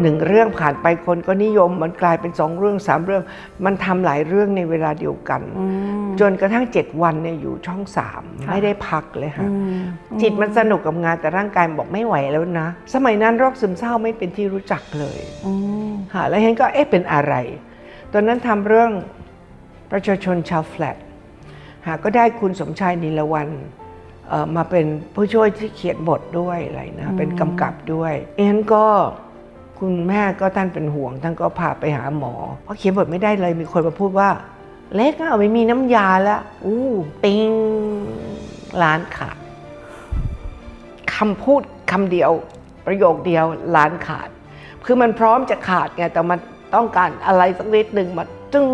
หนึ่งเรื่องผ่านไปคนก็นิยมมันกลายเป็นสองเรื่องสามเรื่อง มันทำหลายเรื่องในเวลาเดียวกันอืมจนกระทั่งเจ็ดวันเนี่ยอยู่ช่องสามค่ะไม่ได้พักเลยค่ะอืมจิตมันสนุกกับงานแต่ร่างกายบอกไม่ไหวแล้วนะ สมัยนั้นโรคซึมเศร้าไม่เป็นที่รู้จักเลยอืมค่ะแล้วเห็นก็เอ๊ะเป็นอะไร ตอนนั้นทำเรื่องประชาชนชาวแฟลตหาก็ได้คุณสมชายนิลวันเอ่อมาเป็นผู้ช่วยที่เขียนบทด้วยอะไรนะเป็นกำกับด้วยเอ็นก็ คุณแม่ก็ท่านเป็นห่วง ท่านก็พาไปหาหมอ เพราะเขียนบทไม่ได้เลยมีคนมาพูดว่า เล็กอะไม่มีน้ำยาแล้วอู้ปิงร้านขาดคำพูดคำเดียว ประโยคเดียวร้านขาด คือมันพร้อมจะขาดไงแต่มันต้องการอะไรสักนิดหนึ่งมาจึง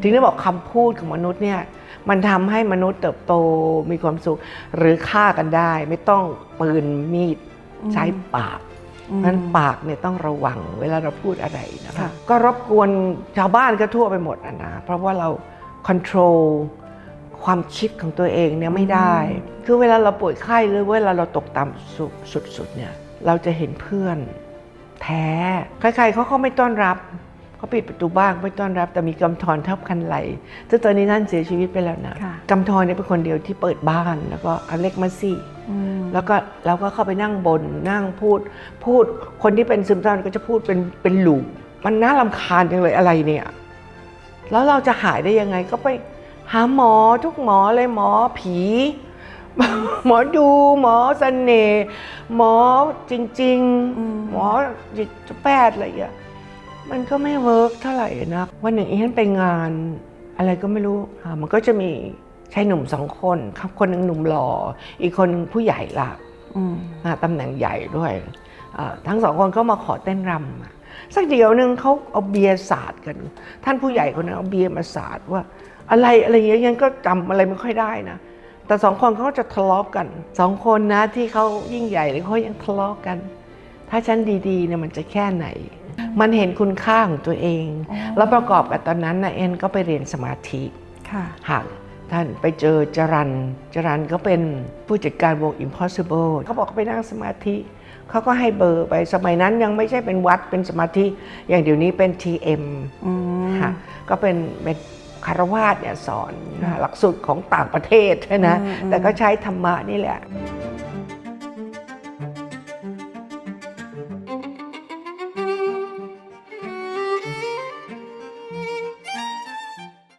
ถึงได้บอกคำพูดของมนุษย์เนี่ยมันทำให้มนุษย์เติบโตมีความสุข หรือฆ่ากันได้ ไม่ต้องปืนมีดใช้ปาก อืมนั้นปากเนี่ยต้องระวังเวลาเราพูดอะไรนะคะค่ะก็รบกวนชาวบ้านก็ทั่วไปหมดอะนะ เพราะว่าเราค o n t r o l ความคิดของตัวเองเนี่ยไม่ได้ คือเวลาเราป่วยไข้หรือเวลาเราตกต่ำสุดสุดๆเนี่ยเราจะเห็นเพื่อนแท้ใครๆเขาก็ไม่ต้อนรับเขาปิดประตูบ้านไม่ต้อนรับ แต่มีกำธรทับคันไหลซึ่งตอนนี้ท่านเสียชีวิตไปแล้วนะค่ะกำธรเนี่ยเป็นคนเดียวที่เปิดบ้านแล้วก็อเล็กมาซี่อืม แล้วก็เราก็เข้าไปนั่งบนนั่งพูด พูดคนที่เป็นซึมเศร้าก็จะพูดเป็นเป็นหลูปมันน่าลำคาญจังเลยอะไรเนี่ย แล้วเราจะหายได้ยังไงก็ไปหาหมอทุกหมอเลยหมอผี หมอดูหมอเสน่ห์หมอจริงอืมๆหมอจิตแพทย์อะไรอย่างเงี้ยมันก็ไม่เวิร์กเท่าไหร่นะวันหนึ่งอีฉันไปงาน อะไรก็ไม่รู้อ่ามันก็จะมี ชายหนุ่มสองคนครับคนหนึ่งหนุ่มหล่ออีกคนหนึ่งผู้ใหญ่ละอืมอ่าตำแหน่งใหญ่ด้วยอ่าทั้งสองคนก็มาขอเต้นรำอะสักเดียวหนึ่งเขาเอาเบียร์สาดกัน ท่านผู้ใหญ่คนนั้นเอาเบียร์มาสาดว่า อะไรอะไรอย่างเงี้ยยังก็จำอะไรไม่ค่อยได้นะแต่สองคนเขาจะทะเลาะกันสองคนนะที่เขายิ่งใหญ่เลยเขายังทะเลาะกัน ถ้าฉันดีๆเนี่ยมันจะแค่ไหน มันเห็นคุณค่าของตัวเองอ๋อแล้วประกอบกับตอนนั้นนะเอ็นก็ไปเรียนสมาธิค่ะหาก ท่านไปเจอจรันจรันก็เป็นผู้จัดการวง Impossible เขาบอกเขาไปนั่งสมาธิ เขาก็ให้เบอร์ไปสมัยนั้นยังไม่ใช่เป็นวัดเป็นสมาธิ อย่างเดี๋ยวนี้เป็น TM อืมค่ะก็เป็นเป็นคารวาสเนี่ยสอนนะหลักสูตรของต่างประเทศนะอืมอืมแต่ก็ใช้ธรรมะนี่แหละอ